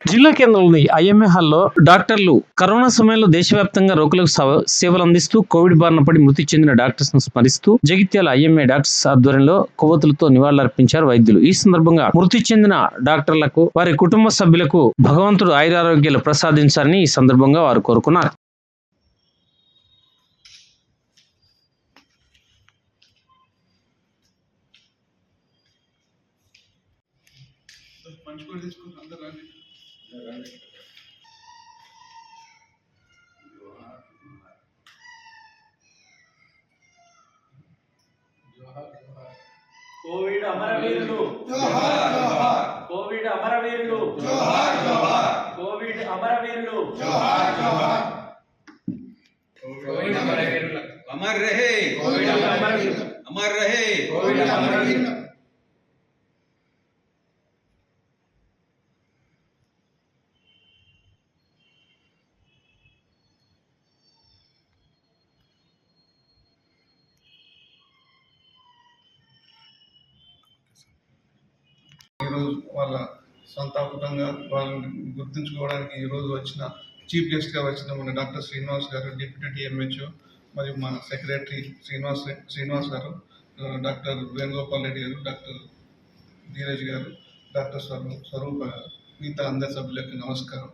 జిల్లా కేంద్రంలోని ఐఎంఏ హాల్లో డాక్టర్లు కరోనా సమయంలో దేశవ్యాప్తంగా రోగులకు సేవలు అందిస్తూ కోవిడ్ బారిన పడి మృతి చెందిన డాక్టర్స్ను స్మరిస్తూ జగిత్యాల ఐఎంఏ డాక్టర్స్ ఆధ్వర్యంలో కొవ్వొత్తులతో నివాళులర్పించారు వైద్యులు. ఈ సందర్భంగా మృతి చెందిన డాక్టర్లకు వారి కుటుంబ సభ్యులకు భగవంతుడు ఆయురారోగ్యాలు ప్రసాదించాలని ఈ సందర్భంగా వారు కోరుకున్నారు. మంచి ಕೋವಿಡ್ ಅಮರವೀರರು. ಜೋ ಹಾರ್ ಜೋ ಕೋವಿಡ್ ಅಮರವೀರರು. ಜೋ ಹಾರ್ ಜೋ ಕೋವಿಡ್ ಅಮರವೀರರು. ಜೋ ಹಾರ್ ಜೋ ಹಾರ್ ಕೋವಿಡ್ ಅಮರವೀರರು. ಅಮರ್ ರಹೇ. ಕೋವಿಡ್ ಅಮರವೀರರು. ಅಮರ್ ರಹೇ. ಕೋವಿಡ್ ಅಮರವೀರರು. ఈరోజు సంతాపకంగా వాళ్ళని గుర్తుంచుకోవడానికి ఈరోజు వచ్చిన చీఫ్ గెస్ట్గా వచ్చిన మన డాక్టర్ శ్రీనివాస్ గారు డిప్యూటీ డిఎంహెచ్ఓ మరియు మన సెక్రటరీ శ్రీనివాస్ శ్రీనివాస్ గారు డాక్టర్ వేణుగోపాల్ రెడ్డి గారు డాక్టర్ ధీరజ్ గారు డాక్టర్ స్వరూప్ స్వరూప గారు మిగతా అందరి సభ్యులకి నమస్కారం.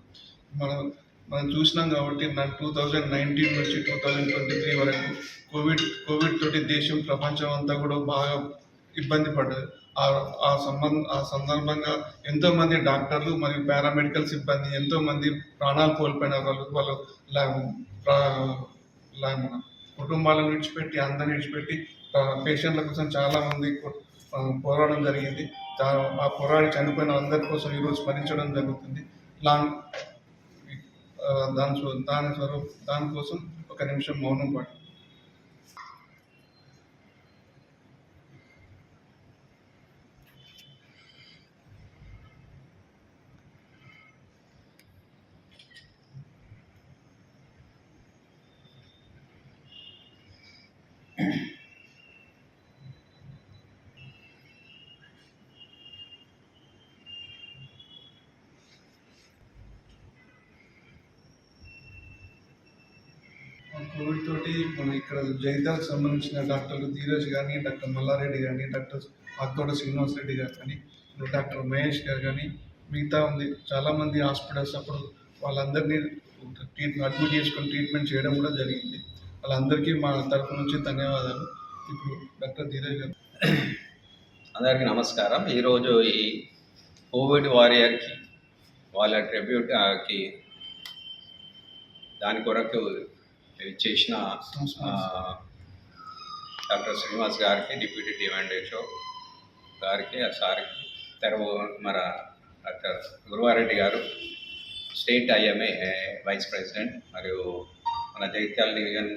మనం మనం చూసినాం కాబట్టి నా టూ థౌజండ్ నైన్టీన్ నుంచి టూ థౌజండ్ ట్వంటీ త్రీ వరకు కోవిడ్ కోవిడ్ తోటి దేశం ప్రపంచం అంతా కూడా బాగా ఇబ్బంది పడ్డది. ఆ ఆ సంబంధ ఆ సందర్భంగా ఎంతో మంది డాక్టర్లు మరియు పారామెడికల్ సిబ్బంది ఎంతో మంది ప్రాణాలు కోల్పోయిన వాళ్ళు వాళ్ళు మన కుటుంబాలను విడిచిపెట్టి అందరిని విడిచిపెట్టి పేషెంట్ల కోసం చాలా మంది పోరాడడం జరిగింది. ఆ పోరాడి చనిపోయిన అందరి కోసం ఈరోజు స్మరించడం జరుగుతుంది. లాంగ్ దాని దాని స్వరూప్ దానికోసం ఒక నిమిషం మౌనం పాటు కోవిడ్ తోటి మన ఇక్కడ జైతాలకు సంబంధించిన డాక్టర్లు ధీరజ్ కానీ డాక్టర్ మల్లారెడ్డి కానీ డాక్టర్ అత్తోట శ్రీనివాస్ రెడ్డి గారు కానీ డాక్టర్ మహేష్ గారు కానీ మిగతా ఉంది. చాలామంది హాస్పిటల్స్ అప్పుడు వాళ్ళందరినీ ట్రీట్మెంట్ అడ్మిట్ చేసుకొని ట్రీట్మెంట్ చేయడం కూడా జరిగింది. వాళ్ళందరికీ మా తరఫు నుంచి ధన్యవాదాలు. ఇప్పుడు డాక్టర్ ధీరజ్ గారు. అందరికీ నమస్కారం. ఈరోజు ఈ కోవిడ్ వారియర్కి వాళ్ళ ట్రిబ్యూట్కి దాని కొరకు చేసిన డాక్టర్ శ్రీనివాస్ గారికి డిప్యూటీ డిమాండేచో గారికి ఆ సార్కి తెరవ మన డాక్టర్ గురువారెడ్డి గారు స్టేట్ ఐఎంఏ వైస్ ప్రెసిడెంట్ మరియు మన Jagtial division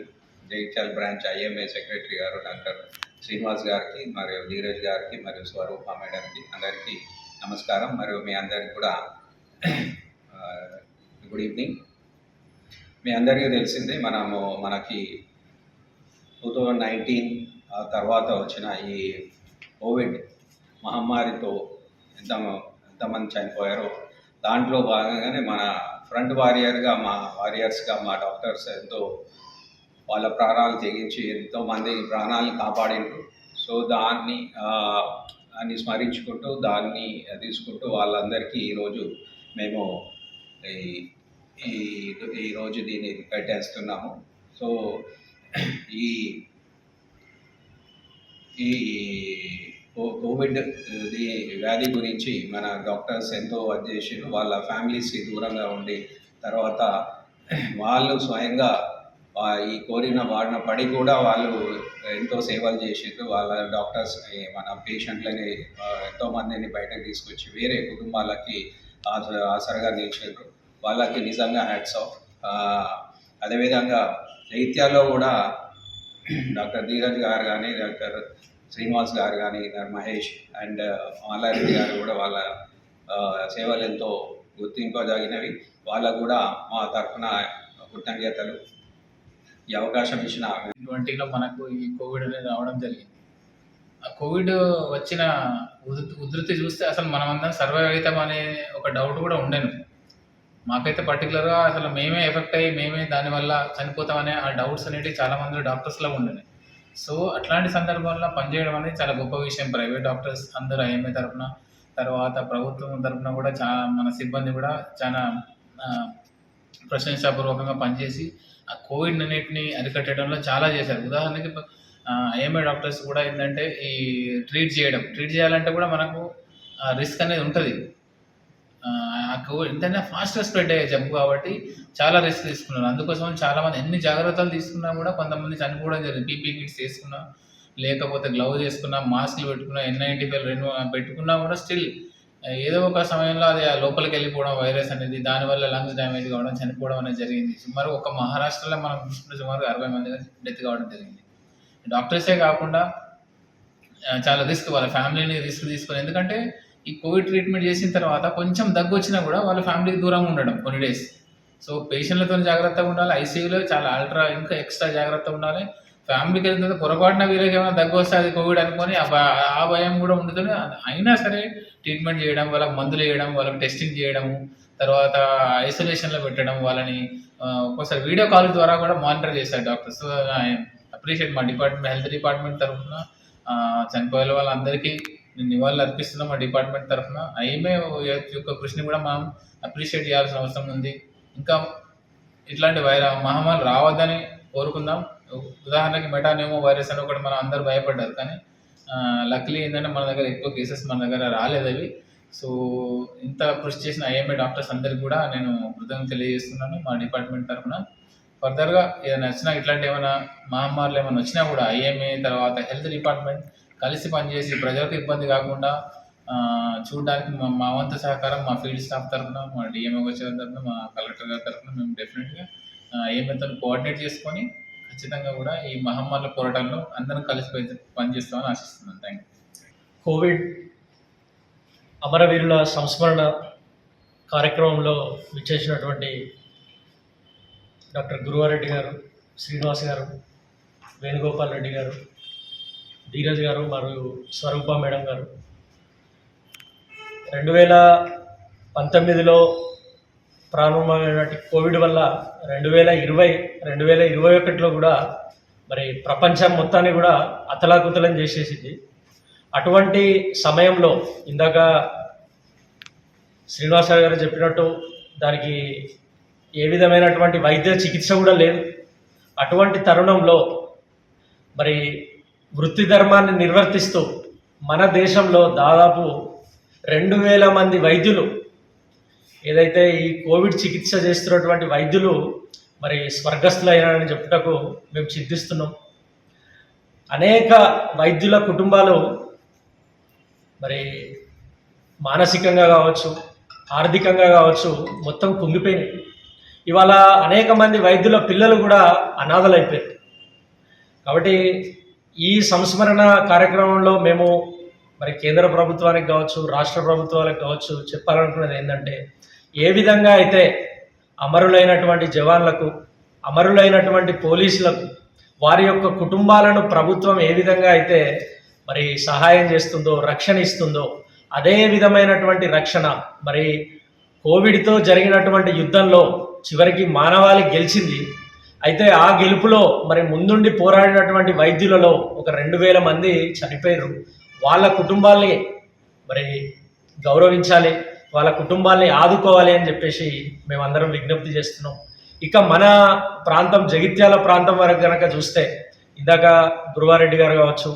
Jagtial branch IMA secretary గారు డాక్టర్ శ్రీనివాస్ గారికి మరియు ధీరజ్ గారికి మరియు స్వరూప మేడంకి అందరికీ నమస్కారం. మరియు మీ అందరికి కూడా గుడ్ ఈవినింగ్. మీ అందరికీ తెలిసిందే మనము మనకి టూ థౌజండ్ నైన్టీన్ తర్వాత వచ్చిన ఈ కోవిడ్ మహమ్మారితో ఎంత ఎంతమంది చనిపోయారో దాంట్లో భాగంగానే మన ఫ్రంట్ వారియర్గా మా వారియర్స్గా మా డాక్టర్స్ ఎంతో వాళ్ళ ప్రాణాలు తెగించి ఎంతో మంది ప్రాణాలను కాపాడిండ్రు. సో దాన్ని దాన్ని స్మరించుకుంటూ దాన్ని తీసుకుంటూ వాళ్ళందరికీ ఈరోజు మేము ఈ ఈరోజు దీన్ని పెట్టేస్తున్నాము. సో ఈ ఈ కో- కోవిడ్ వ్యాధి గురించి మన డాక్టర్స్ ఎంతో వర్క్ చేసిండ్రు వాళ్ళ ఫ్యామిలీస్కి దూరంగా ఉండి తర్వాత వాళ్ళు స్వయంగా ఈ కోరిన వాడిన పడి కూడా వాళ్ళు ఎంతో సేవలు చేసిండ్రు వాళ్ళ డాక్టర్స్ మన పేషెంట్లని ఎంతో మందిని బయటకు తీసుకొచ్చి వేరే కుటుంబాలకి ఆసరగా నిలిచిండ్రు వాళ్ళకి నిజంగా హ్యాట్స్ ఆఫ్. అదేవిధంగా జైత్యాల్లో కూడా డాక్టర్ ధీరజ్ గారు కానీ డాక్టర్ శ్రీనివాస్ గారు కానీ మహేష్ అండ్ మాలారెడ్డి గారు కూడా వాళ్ళ సేవలు ఎంతో గుర్తింపదగినవి వాళ్ళకు కూడా మా తరఫున కృతజ్ఞతలు. ఈ అవకాశం ఇచ్చిన ట్వంటీలో మనకు ఈ కోవిడ్ అనేది రావడం జరిగింది. ఆ కోవిడ్ వచ్చిన ఉధృతి ఉధృతి చూస్తే అసలు మనమందరం సర్వైవ్ అవుతాం అనే ఒక డౌట్ కూడా ఉండేను. మాకైతే పర్టికులర్గా అసలు మేమే ఎఫెక్ట్ అయ్యి మేమే దానివల్ల చనిపోతామనే ఆ డౌట్స్ అనేవి చాలామంది డాక్టర్స్లో ఉండేవి. సో అట్లాంటి సందర్భాల్లో పనిచేయడం అనేది చాలా గొప్ప విషయం. ప్రైవేట్ డాక్టర్స్ అందరూ ఐఎంఏ తరఫున తర్వాత ప్రభుత్వం తరఫున కూడా చాలా మన సిబ్బంది కూడా చాలా ప్రశంసాపూర్వకంగా పనిచేసి ఆ కోవిడ్ అన్నిటిని అరికట్టడంలో చాలా చేశారు. ఉదాహరణకి ఐఎంఏ డాక్టర్స్ కూడా ఏంటంటే ఈ ట్రీట్ చేయడం ట్రీట్ చేయాలంటే కూడా మనకు రిస్క్ అనేది ఉంటుంది. ఆ కోవిడ్ ఎంతైనా ఫాస్ట్గా స్ప్రెడ్ అయ్యే జబ్బు కాబట్టి చాలా రిస్క్ తీసుకున్నారు. అందుకోసం చాలామంది ఎన్ని జాగ్రత్తలు తీసుకున్నా కూడా కొంతమంది చనిపోవడం జరిగింది. పీపీ కిట్స్ తీసుకున్నా లేకపోతే గ్లౌజ్ వేసుకున్నా మాస్క్లు పెట్టుకున్నా ఎన్ నైంటీ ఫైవ్ రెండు పెట్టుకున్నా కూడా స్టిల్ ఏదో ఒక సమయంలో అది ఆ లోపలికి వెళ్ళిపోవడం వైరస్ అనేది దానివల్ల లంగ్స్ డ్యామేజ్ కావడం చనిపోవడం అనేది జరిగింది. సుమారు ఒక మహారాష్ట్రలో మనం చూసుకుంటే సుమారు అరవై మంది డెత్ కావడం జరిగింది. డాక్టర్సే కాకుండా చాలా రిస్క్ వాళ్ళ ఫ్యామిలీని రిస్క్ తీసుకొని ఎందుకంటే ఈ కోవిడ్ ట్రీట్మెంట్ చేసిన తర్వాత కొంచెం దగ్గు వచ్చినా కూడా వాళ్ళ ఫ్యామిలీకి దూరంగా ఉండడం కొన్ని డేస్. సో పేషెంట్లతో జాగ్రత్తగా ఉండాలి. ఐసీయూలో చాలా అల్ట్రా ఇంకా ఎక్స్ట్రా జాగ్రత్తగా ఉండాలి. ఫ్యామిలీకి వెళ్తుంది పొరపాటున వీళ్ళకి ఏమైనా దగ్గు వస్తే అది కోవిడ్ అనుకొని ఆ భయం కూడా ఉంటుంది అయినా సరే ట్రీట్మెంట్ చేయడం వాళ్ళకి మందులు వేయడం వాళ్ళకి టెస్టింగ్ చేయడము తర్వాత ఐసోలేషన్లో పెట్టడం వాళ్ళని ఒక్కోసారి వీడియో కాల్ ద్వారా కూడా మానిటర్ చేశారు డాక్టర్స్. అప్రిషియేట్ మా డిపార్ట్మెంట్ హెల్త్ డిపార్ట్మెంట్ తరఫున చనిపోయే వాళ్ళందరికీ నేను నివాళులు అర్పిస్తున్నాం మా డిపార్ట్మెంట్ తరఫున ఐఎంఏ యొక్క కృషిని కూడా మనం అప్రిషియేట్ చేయాల్సిన అవసరం ఉంది. ఇంకా ఇట్లాంటి వైర మహమ్మారి రావద్దని కోరుకుందాం. ఉదాహరణకి మెటానేమో వైరస్ అని ఒకటి మనం అందరు భయపడ్డారు కానీ లక్లీ ఏంటంటే మన దగ్గర ఎక్కువ కేసెస్ మన దగ్గర రాలేదు అవి. సో ఇంత కృషి చేసిన ఐఎంఏ డాక్టర్స్ అందరికి కూడా నేను కృతజ్ఞత తెలియజేస్తున్నాను మా డిపార్ట్మెంట్ తరఫున. ఫర్దర్గా ఏదైనా వచ్చినా ఇట్లాంటి ఏమైనా మహమ్మారులు ఏమైనా వచ్చినా కూడా ఐఎంఏ తర్వాత హెల్త్ డిపార్ట్మెంట్ కలిసి పనిచేసి ప్రజలకు ఇబ్బంది కాకుండా చూడడానికి మా మా వంతు సహకారం మా ఫీల్డ్ స్టాఫ్ తరఫున మా డిఎంఏ వచ్చే తరఫున మా కలెక్టర్ గారి తరఫున మేము డెఫినెట్గా ఏమైతే కోఆర్డినేట్ చేసుకొని ఖచ్చితంగా కూడా ఈ మహమ్మారుల పోరాటంలో అందరం కలిసి పనిచేస్తామని ఆశిస్తున్నాను. థ్యాంక్ యూ కోవిడ్ అమరవీరుల సంస్మరణ కార్యక్రమంలో విచ్చేసినటువంటి డాక్టర్ గురువారెడ్డి గారు శ్రీనివాస్ గారు వేణుగోపాల్ రెడ్డి గారు ధీరజ్ గారు మరియు స్వరూప మేడం గారు. రెండు వేల పంతొమ్మిదిలో ప్రారంభమైనటువంటి కోవిడ్ వల్ల రెండు వేల ఇరవై రెండు వేల ఇరవై ఒకటిలో కూడా మరి ప్రపంచం మొత్తాన్ని కూడా అతలాకుతలం చేసేసింది. అటువంటి సమయంలో ఇందాక శ్రీనివాసరావు గారు చెప్పినట్టు దానికి ఏ విధమైనటువంటి వైద్య చికిత్స కూడా లేదు. అటువంటి తరుణంలో మరి వృత్తి ధర్మాన్ని నిర్వర్తిస్తూ మన దేశంలో దాదాపు రెండు వేల మంది వైద్యులు ఏదైతే ఈ కోవిడ్ చికిత్స చేస్తున్నటువంటి వైద్యులు మరి స్వర్గస్థులైనారని చెప్పుటకు మేము చింతిస్తున్నాం అనేక వైద్యుల కుటుంబాలు మరి మానసికంగా కావచ్చు ఆర్థికంగా కావచ్చు మొత్తం కుంగిపోయినాయి. ఇవాళ అనేక మంది వైద్యుల పిల్లలు కూడా అనాథలైపోయారు. కాబట్టి ఈ సంస్మరణ కార్యక్రమంలో మేము మరి కేంద్ర ప్రభుత్వానికి కావచ్చు రాష్ట్ర ప్రభుత్వాలకు కావచ్చు చెప్పాలనుకున్నది ఏంటంటే ఏ విధంగా అయితే అమరులైనటువంటి జవాన్లకు అమరులైనటువంటి పోలీసులకు వారి యొక్క కుటుంబాలను ప్రభుత్వం ఏ విధంగా అయితే మరి సహాయం చేస్తుందో రక్షణ ఇస్తుందో అదే విధమైనటువంటి రక్షణ మరి కోవిడ్తో జరిగినటువంటి యుద్ధంలో చివరికి మానవాళి గెలిచింది. అయితే ఆ గెలుపులో మరి ముందుండి పోరాడినటువంటి వైద్యులలో ఒక రెండు వేల మంది చనిపోయారు వాళ్ళ కుటుంబాల్ని మరి గౌరవించాలి వాళ్ళ కుటుంబాల్ని ఆదుకోవాలి అని చెప్పేసి మేమందరం విజ్ఞప్తి చేస్తున్నాం. ఇక మన ప్రాంతం జగిత్యాల ప్రాంతం వరకు కనుక చూస్తే ఇందాక గురువారెడ్డి గారు కావచ్చు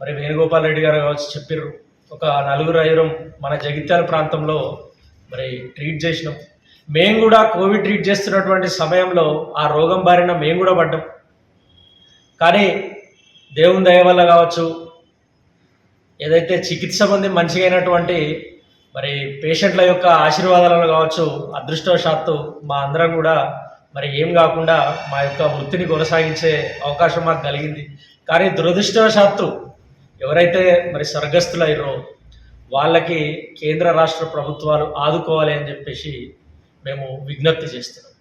మరి వేణుగోపాల్ రెడ్డి గారు కావచ్చు చెప్పిర్రు ఒక నలుగురు ఐదుగురం మన జగిత్యాల ప్రాంతంలో మరి ట్రీట్ చేసినాం. మేము కూడా కోవిడ్ ట్రీట్ చేస్తున్నటువంటి సమయంలో ఆ రోగం బారిన మేము కూడా పడ్డాం. కానీ దేవుని దయ వల్ల కావచ్చు ఏదైతే చికిత్స పొంది మంచిగా అయినటువంటి మరి పేషెంట్ల యొక్క ఆశీర్వాదాలను కావచ్చు అదృష్టవశాత్తు మా అందరం కూడా మరి ఏం కాకుండా మా యొక్క వృత్తిని కొనసాగించే అవకాశం మాకు కలిగింది. కానీ దురదృష్టవశాత్తు ఎవరైతే మరి స్వర్గస్థులయ్యారో వాళ్ళకి కేంద్ర రాష్ట్ర ప్రభుత్వాలు ఆదుకోవాలి అని చెప్పేసి మేము విజ్ఞప్తి చేస్తున్నాం.